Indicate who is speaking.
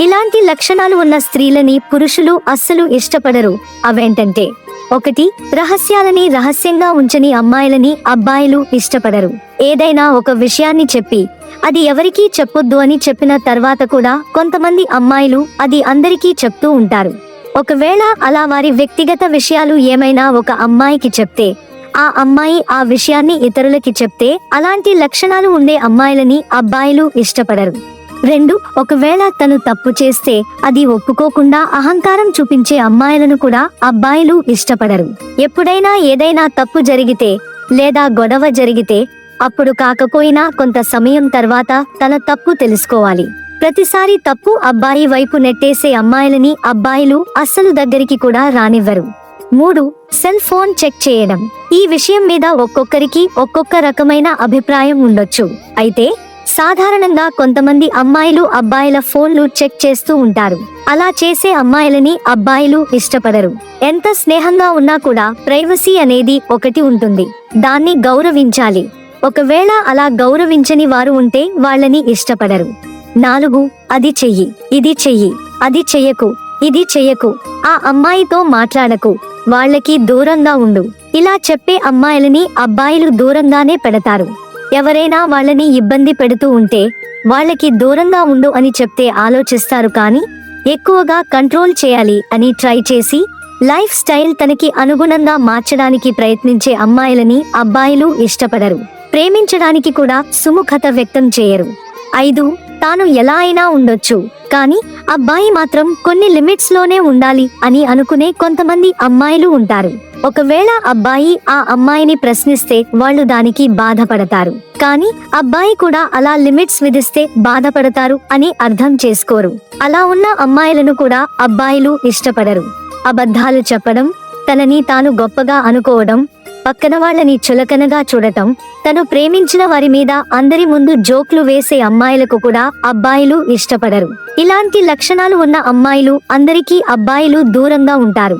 Speaker 1: ఇలాంటి లక్షణాలు ఉన్న స్త్రీలని పురుషులు అస్సలు ఇష్టపడరు. అవేంటంటే ఒకటి రహస్యాలని రహస్యంగా ఉంచని అమ్మాయిలని అబ్బాయిలు ఇష్టపడరు. ఏదైనా ఒక విషయాన్ని చెప్పి అది ఎవరికీ చెప్పొద్దు అని చెప్పిన తర్వాత కూడా కొంతమంది అమ్మాయిలు అది అందరికీ చెప్తూ ఉంటారు. ఒకవేళ అలా వారి వ్యక్తిగత విషయాలు ఏమైనా ఒక అమ్మాయికి చెప్తే ఆ అమ్మాయి ఆ విషయాన్ని ఇతరులకి చెప్తే అలాంటి లక్షణాలు ఉండే అమ్మాయిలని అబ్బాయిలు ఇష్టపడరు. రెండు ఒకవేళ తను తప్పు చేస్తే అది ఒప్పుకోకుండా అహంకారం చూపించే అమ్మాయిలను కూడా అబ్బాయిలు ఇష్టపడరు. ఎప్పుడైనా ఏదైనా తప్పు జరిగితే లేదా గొడవ జరిగితే అప్పుడు కాకపోయినా కొంత సమయం తర్వాత తన తప్పు తెలుసుకోవాలి. ప్రతిసారి తప్పు అబ్బాయి వైపు నెట్టేసే అమ్మాయిలని అబ్బాయిలు అస్సలు దగ్గరికి కూడా రానివ్వరు. మూడు సెల్ ఫోన్ చెక్ చేయడం. ఈ విషయం మీద ఒక్కొక్కరికి ఒక్కొక్క రకమైన అభిప్రాయం ఉండొచ్చు. అయితే సాధారణంగా కొంతమంది అమ్మాయిలు అబ్బాయిల ఫోన్లు చెక్ చేస్తూ ఉంటారు. అలా చేసే అమ్మాయిలని అబ్బాయిలు ఇష్టపడరు. ఎంత స్నేహంగా ఉన్నా కూడా ప్రైవసీ అనేది ఒకటి ఉంటుంది. దాన్ని గౌరవించాలి. ఒకవేళ అలా గౌరవించని వారు ఉంటే వాళ్ళని ఇష్టపడరు. నాలుగు అది చెయ్యి. ఇది చెయ్యి. అది చెయ్యకు. ఇది చెయ్యకు. ఆ అమ్మాయితో మాట్లాడకు. వాళ్ళకి దూరంగా ఉండు. ఇలా చెప్పే అమ్మాయిలని అబ్బాయిలు దూరంగానే పెడతారు. ఎవరైనా వాళ్ళని ఇబ్బంది పెడుతూ ఉంటే వాళ్ళకి దూరంగా ఉండు అని చెప్తే ఆలోచిస్తారు కానీ ఎక్కువగా కంట్రోల్ చేయాలి అని ట్రై చేసి లైఫ్ స్టైల్ తనకి అనుగుణంగా మార్చడానికి ప్రయత్నించే అమ్మాయిలని అబ్బాయిలు ఇష్టపడరు. ప్రేమించడానికి కూడా సుముఖత వ్యక్తం చేయరు. ఐదు తాను ఎలా అయినా ఉండొచ్చు. కానీ అబ్బాయి మాత్రం కొన్ని లిమిట్స్లోనే ఉండాలి అని అనుకునే కొంతమంది అమ్మాయిలు ఉంటారు. ఒకవేళ అబ్బాయి ఆ అమ్మాయిని ప్రశ్నిస్తే వాళ్ళు దానికి బాధపడతారు. కానీ అబ్బాయి కూడా అలా లిమిట్స్ విధిస్తే బాధపడతారు అని అర్థం చేసుకోరు. అలా ఉన్న అమ్మాయిలను కూడా అబ్బాయిలు ఇష్టపడరు. అబద్ధాలు చెప్పడం తనని తాను గొప్పగా అనుకోవడం పక్కన వాళ్ళని చులకనగా చూడటం తను ప్రేమించిన వారి మీద అందరి ముందు జోక్లు వేసే అమ్మాయిలకు కూడా అబ్బాయిలు ఇష్టపడరు. ఇలాంటి లక్షణాలు ఉన్న అమ్మాయిలు అందరికీ అబ్బాయిలు దూరంగా ఉంటారు.